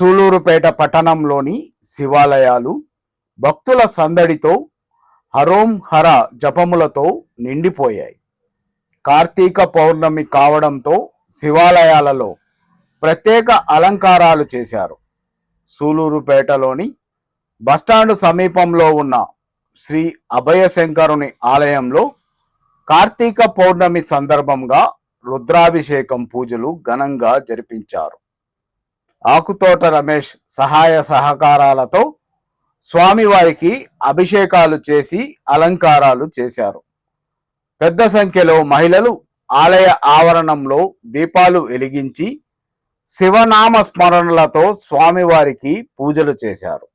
సూలూరుపేట పట్టణంలోని శివాలయాలు భక్తుల సందడితో హరోం హర జపములతో నిండిపోయాయి. కార్తీక పౌర్ణమి కావడంతో శివాలయాలలో ప్రత్యేక అలంకారాలు చేశారు. సూలూరుపేటలోని బస్టాండ్ సమీపంలో ఉన్న శ్రీ అభయశంకరుని ఆలయంలో కార్తీక పౌర్ణమి సందర్భంగా రుద్రాభిషేకం పూజలు ఘనంగా జరిపించారు. ఆకుతోట రమేష్ సహాయ సహకారాలతో స్వామివారికి అభిషేకాలు చేసి అలంకారాలు చేశారు. పెద్ద సంఖ్యలో మహిళలు ఆలయ ఆవరణంలో దీపాలు వెలిగించి శివనామ స్మరణలతో స్వామివారికి పూజలు చేశారు.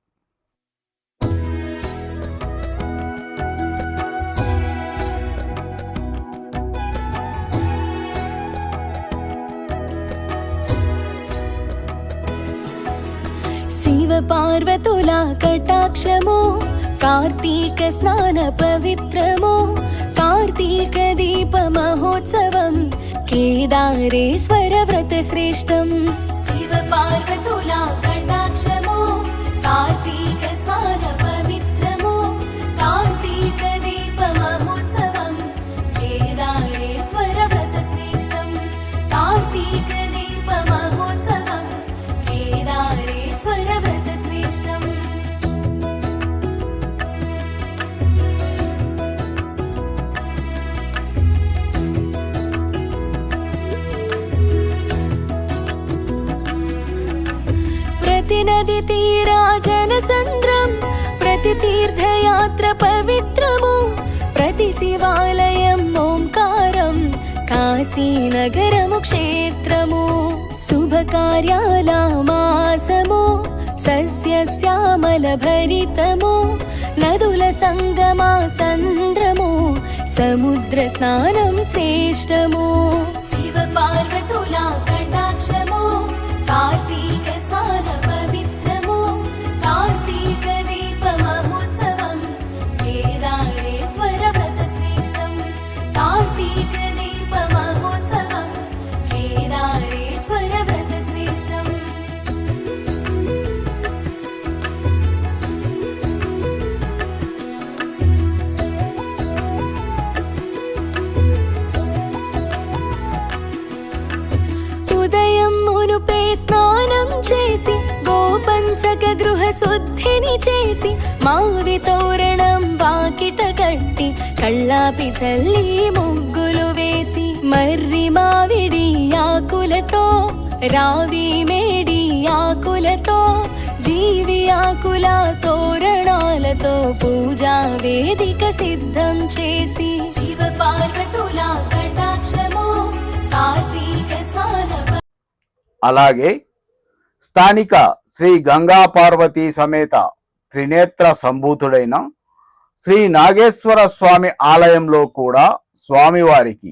పార్వతుల కటాక్షము కార్తీక స్నాన పవిత్రము కార్తీక దీప మహోత్సవం కేదారేశ్వర వ్రత శ్రేష్టం. నది తీరా జన సంద్రం ప్రతి తీర్థయాత్ర పవిత్రము ప్రతి శివాలయం ఓంకారం కాశీనగరము క్షేత్రము శుభకార్యాల మాసము సస్య శ్యామల భరితము నదుల సంగమా సంద్రము సముద్ర స్నానం శ్రేష్టము. శివ పార్వతుల కటాక్షము కార్తీక గోపంచక గృహ శుద్ధిని చేసి మావి తోరణం వాకిట కట్టి కళ్ళాపి చల్లి ముగ్గులు వేసి మర్రి మావిడి ఆకులతో రావి మేడి ఆకులతో జీవి ఆకుల తోరణాలతో పూజా వేదిక సిద్ధం చేసి. శివ పార్వతుల కటాక్షము కార్తీక స్నాన అలాగే స్థానిక శ్రీ గంగా పార్వతీ సమేత త్రినేత్ర సంభూతుడైన శ్రీ నాగేశ్వర స్వామి ఆలయంలో కూడా స్వామివారికి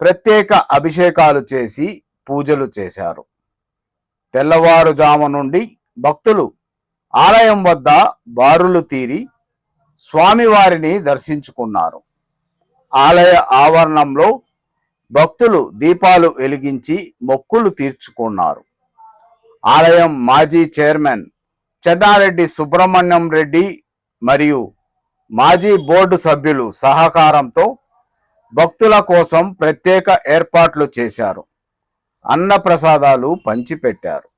ప్రత్యేక అభిషేకాలు చేసి పూజలు చేశారు. తెల్లవారుజాము నుండి భక్తులు ఆలయం వద్ద బారులు తీరి స్వామివారిని దర్శించుకున్నారు. ఆలయ ఆవరణంలో భక్తులు దీపాలు వెలిగించి మొక్కులు తీర్చుకున్నారు. ఆలయం మాజీ చైర్మన్ చెన్నారెడ్డి సుబ్రహ్మణ్యం రెడ్డి మరియు మాజీ బోర్డు సభ్యులు సహకారంతో భక్తుల కోసం ప్రత్యేక ఏర్పాట్లు చేశారు. అన్నప్రసాదాలు పంచిపెట్టారు.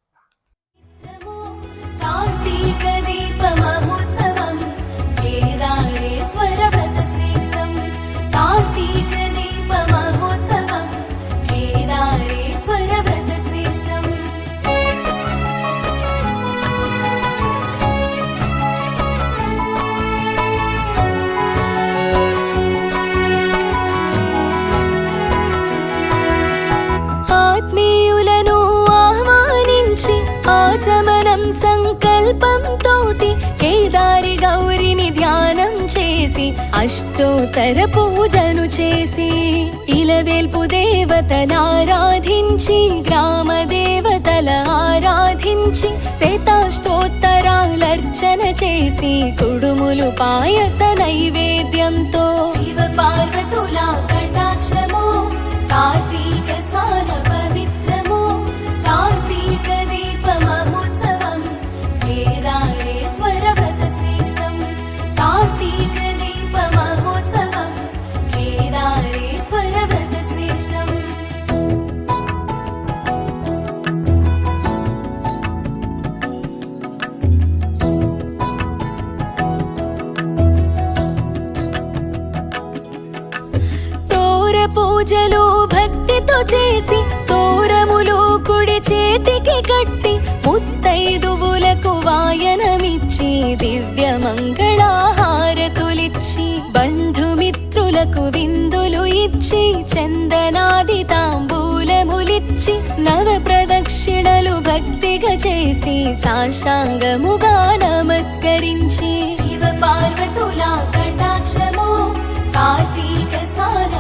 అష్టోత్తర పూజను చేసి ఇలవేల్పు దేవతలారాధించి గ్రామ దేవతల ఆరాధించి శతాష్టోత్తరాలర్చన చేసి కుడుములు పాయస నైవేద్యంతో శివ పార్వతుల కటాక్షము కార్తీక స్నాన పవిత్రము కార్తీక దీప మహోత్సవం వేదారేశ్వర వ్రత శ్రేష్టం కార్తీక పూజలు భక్తితో చేసి తోరములు కుడి చేతికి కట్టి ముత్తైదువులకు వాయనమిచ్చి దివ్య మంగళాహారతులిచ్చి బంధుమిత్రులకు విందులు ఇచ్చి చందనాది తాంబూలములిచ్చి నవ ప్రదక్షిణలు భక్తిగా చేసి సాష్టాంగముగా నమస్కరించి. శివ పార్వతుల కటాక్షము కార్తీక స్నాన